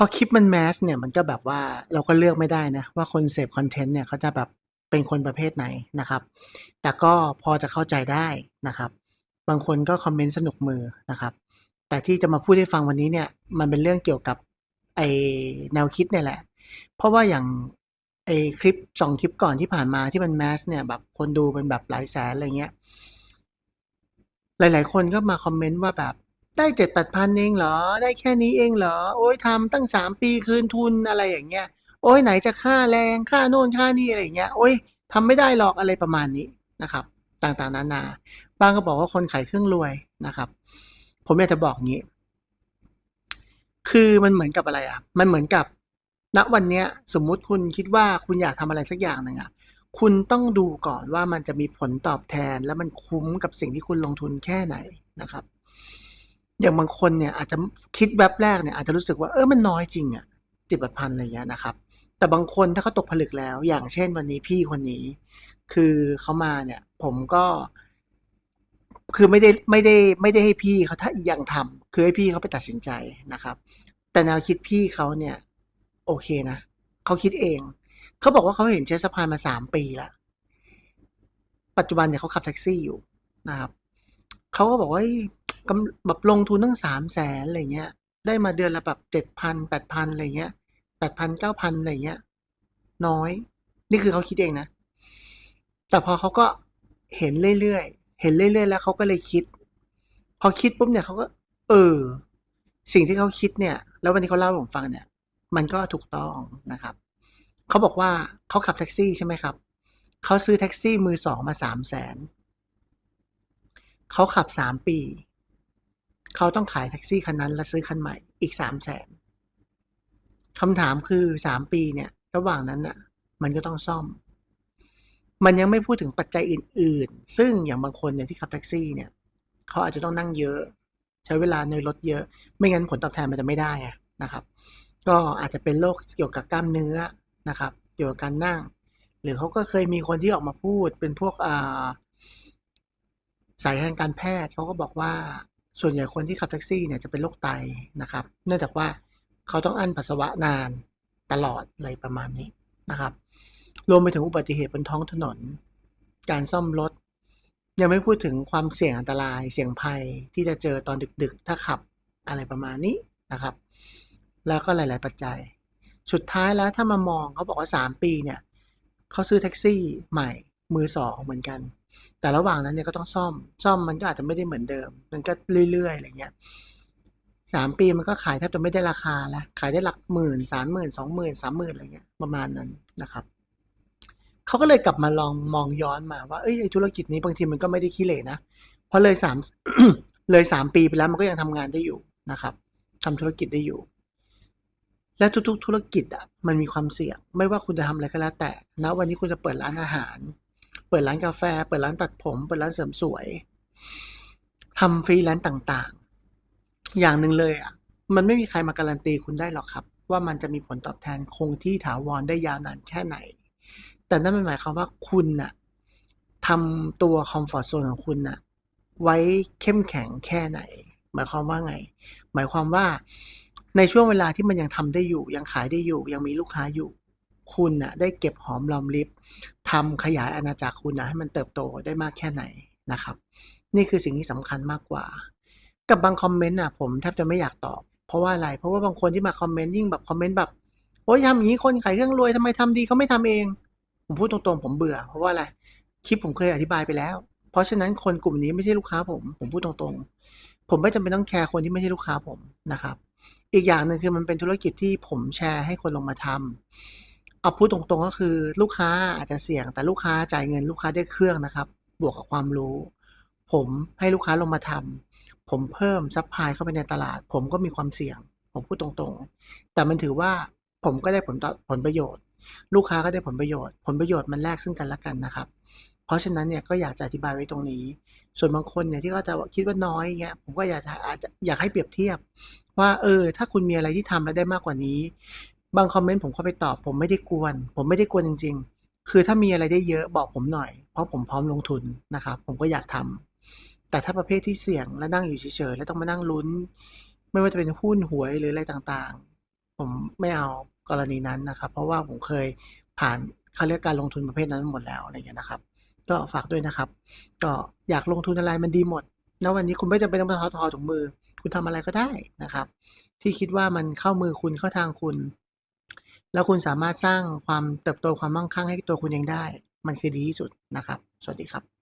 พอคลิปมันแมสเนี่ยมันก็แบบว่าเราก็เลือกไม่ได้นะ ว่าคนเสพคอนเทนต์เนี่ยเขาจะแบบเป็นคนประเภทไหนนะครับ แต่ก็พอจะเข้าใจได้นะครับ บางคนก็คอมเมนต์สนุกมือนะครับ แต่ที่จะมาพูดให้ฟังวันนี้เนี่ยมันเป็นเรื่องเกี่ยวกับไอแนวคิดเนี่ยแหละ เพราะว่าอย่างไอคลิปสองคลิปก่อนที่ผ่านมาที่มันแมสเนี่ยแบบคนดูเป็นแบบหลายแสนอะไรเงี้ย หลาย ๆ คนก็มาคอมเมนต์ว่าแบบ ได้เจ็ดแปดพันเองเหรอ ได้แค่นี้เองเหรอ โอ้ยทำตั้งสามปีคืนทุนอะไรอย่างเงี้ย โอ้ยไหนจะค่าแรงค่าโน่นค่านี่อะไรอย่างเงี้ย โอ้ยทำไม่ได้หรอกอะไรประมาณนี้นะครับ ต่างๆนานา บางก็บอกว่าคนขายเครื่องรวยนะครับ ผมอยากจะบอกงี้ คือมันเหมือนกับอะไรอะ มันเหมือนกับณวันเนี้ย สมมุติคุณคิดว่าคุณอยากทำอะไรสักอย่างหนึ่งอะคุณต้องดูก่อนว่ามันจะมีผลตอบแทนและมันคุ้มกับสิ่งที่คุณลงทุนแค่ไหนนะครับ อย่างบางคนเนี่ยอาจจะคิดแวบแรกเนี่ยอาจจะรู้สึกว่าเออมันน้อยจริงอะจิบพันอะไรเงี้ยนะครับ แต่บางคนถ้าเขาตกผลึกแล้ว อย่างเช่นวันนี้พี่คนนี้ คือเขามาเนี่ย ผมก็ คือไม่ได้ไม่ได้ไม่ได้ให้พี่เขาถ้ายังทำคือให้พี่เขาไปตัดสินใจนะครับ แต่แนวคิดพี่เขาเนี่ย โอเคนะเขาคิดเอง เขาบอกว่าเขาเห็นเชสพายมาสามปีล้วปัจจุบันเนี่ยเขาขับแท็กซี่อยู่นะครับเขาก็บอกว่า กำแบบลงทุนตั้งสามแสนอะไรเงี้ย ได้มาเดือนละแบบเจ็ดพันแปดพันอะไรเงี้ยแปดพันเก้าพันอะไรเงี้ย น้อย นี่คือเขาคิดเองนะ แต่พอเขาก็เห็นเรื่อยๆ เห็นเรื่อย ๆ แล้วเขาก็เลยคิด พอคิดปุ๊บเนี่ยเขาก็ เออ สิ่งที่เขาคิดเนี่ย แล้ววันนี้เขาเล่าให้ผมฟังเนี่ย มันก็ถูกต้องนะครับ เขาบอกว่าเขาขับแท็กซี่ใช่ไหมครับ เขาซื้อแท็กซี่มือสองมาสามแสน เขาขับสามปี เขาต้องขายแท็กซี่คันนั้น แล้วซื้อคันใหม่อีกสามแสนคำถามคือสามปีเนี่ย ระหว่างนั้นน่ะ มันก็ต้องซ่อม มันยังไม่พูดถึงปัจจัยอื่น ๆ ซึ่งอย่างบางคนเนี่ยที่ขับแท็กซี่เนี่ยเขาอาจจะต้องนั่งเยอะ ใช้เวลาในรถเยอะ ไม่งั้นผลตอบแทนมันจะไม่ได้นะครับ ก็อาจจะเป็นโรคเกี่ยวกับกล้ามเนื้อนะครับเกี่ยวกับการนั่ง หรือเขาก็เคยมีคนที่ออกมาพูดเป็นพวกอ่าสายทางการแพทย์เขาก็บอกว่า ส่วนใหญ่คนที่ขับแท็กซี่เนี่ยจะเป็นโรคไตนะครับ เนื่องจากว่าเขาต้องอั้นปัสสาวะนานตลอดอะไรประมาณนี้นะครับ รวมไปถึงอุบัติเหตุบนท้องถนน การซ่อมรถ ยังไม่พูดถึงความเสี่ยงอันตรายเสี่ยงภัยที่จะเจอตอนดึกๆ ถ้าขับอะไรประมาณนี้นะครับ แล้วก็หลาย ๆ ปัจจัย สุดท้ายแล้วถ้ามามองเขาบอกว่า 3 ปีเนี่ยเขาซื้อแท็กซี่ใหม่ มือสองเหมือนกัน แต่ระหว่างนั้นเนี่ยก็ต้องซ่อม ซ่อมมันก็อาจจะไม่ได้เหมือนเดิม มันก็เรื่อยๆอะไรเงี้ยสามปีมันก็ขายแทบจะไม่ได้ราคาแล้ว ขายได้หลักหมื่นสามหมื่นสองหมื่นสามหมื่นอะไรเงี้ยประมาณนั้นนะครับเขาก็เลยกลับมาลองมองย้อนมาว่าเอ้ยธุรกิจนี้บางทีมันก็ไม่ได้ขี้เหร่นะเพราะเลยสามเลยสามปีไปแล้วมันก็ยังทำงานได้อยู่นะครับทำธุรกิจได้อยู่ และทุกๆ ธุรกิจอะมันมีความเสี่ยง ไม่ว่าคุณจะทำอะไรก็แล้วแต่นะวันนี้คุณจะเปิดร้านอาหาร เปิดร้านกาแฟ เปิดร้านตัดผม เปิดร้านเสริมสวยทำฟรีแลนซ์ต่างๆ อย่างหนึ่งเลยอะ มันไม่มีใครมาการันตีคุณได้หรอกครับ ว่ามันจะมีผลตอบแทนคงที่ถาวรได้ยาวนานแค่ไหน แต่นั่นมันหมายความว่าคุณน่ะทำตัวคอมฟอร์ทโซนของคุณน่ะ ไว้เข้มแข็งแค่ไหน หมายความว่าไง หมายความว่าในช่วงเวลาที่มันยังทำได้อยู่ ยังขายได้อยู่ ยังมีลูกค้าอยู่ คุณน่ะได้เก็บหอมรอมริบทำขยายอาณาจักรคุณนะให้มันเติบโตได้มากแค่ไหนนะครับ นี่คือสิ่งที่สำคัญมากกว่า กับบางคอมเมนต์น่ะผมแทบจะไม่อยากตอบ เพราะว่าอะไร เพราะว่าบางคนที่มาคอมเมนต์ยิ่งแบบคอมเมนต์แบบโอ้ยทำอย่างนี้คนขายเครื่องรวยทำไมทำดีเขาไม่ทำเอง ผมพูดตรงๆ ผมเบื่อ เพราะว่าอะไรคลิปผมเคยอธิบายไปแล้ว เพราะฉะนั้นคนกลุ่มนี้ไม่ใช่ลูกค้าผม ผมพูดตรงๆ ผมไม่จำเป็นต้องแคร์คนที่ไม่ใช่ลูกค้าผมนะครับ อีกอย่างหนึ่งคือมันเป็นธุรกิจที่ผมแชร์ให้คนลงมาทำ เอาพูดตรงๆก็คือลูกค้าอาจจะเสี่ยง แต่ลูกค้าจ่ายเงินลูกค้าได้เครื่องนะครับ บวกกับความรู้ ผมให้ลูกค้าลงมาทำผมเพิ่มซัพพลายเข้าไปในตลาด ผมก็มีความเสี่ยง ผมพูดตรงๆ แต่มันถือว่าผมก็ได้ผลผลประโยชน์ ลูกค้าก็ได้ผลประโยชน์ ผลประโยชน์มันแลกซึ่งกันและกันนะครับ เพราะฉะนั้นเนี่ยก็อยากจะอธิบายไว้ตรงนี้ ส่วนบางคนเนี่ยที่เขาจะคิดว่าน้อยเงี้ยผมก็อยากจะอาจจะอยากให้เปรียบเทียบ ว่าเออถ้าคุณมีอะไรที่ทำแล้วได้มากกว่านี้ บางคอมเมนต์ผมเข้าไปตอบ ผมไม่ได้กวน ผมไม่ได้กวนจริง ๆ คือถ้ามีอะไรได้เยอะบอกผมหน่อย เพราะผมพร้อมลงทุนนะครับ ผมก็อยากทำแต่ถ้าประเภทที่เสี่ยงและนั่งอยู่เฉยๆแล้วต้องมานั่งลุ้น ไม่ว่าจะเป็นหุ้นหวยหรืออะไรต่างผมไม่เอากรณีนั้นนะครับ เพราะว่าผมเคยผ่านเขาเรียกการลงทุนประเภทนั้นหมดแล้วอะไรอย่างเงี้นะครับ ก็ฝากด้วยนะครับ ก็อยากลงทุนอะไรมันดีหมดณวันนี้คุณไม่จำเป็นต้องมาถอดถอดถุงมือ คุณทำอะไรก็ได้นะครับ ที่คิดว่ามันเข้ามือคุณเข้าทางคุณ แล้วคุณสามารถสร้างความเติบโตความมั่งคั่งให้ตัวคุณเองได้ มันคือดีที่สุดนะครับ สวัสดีครับ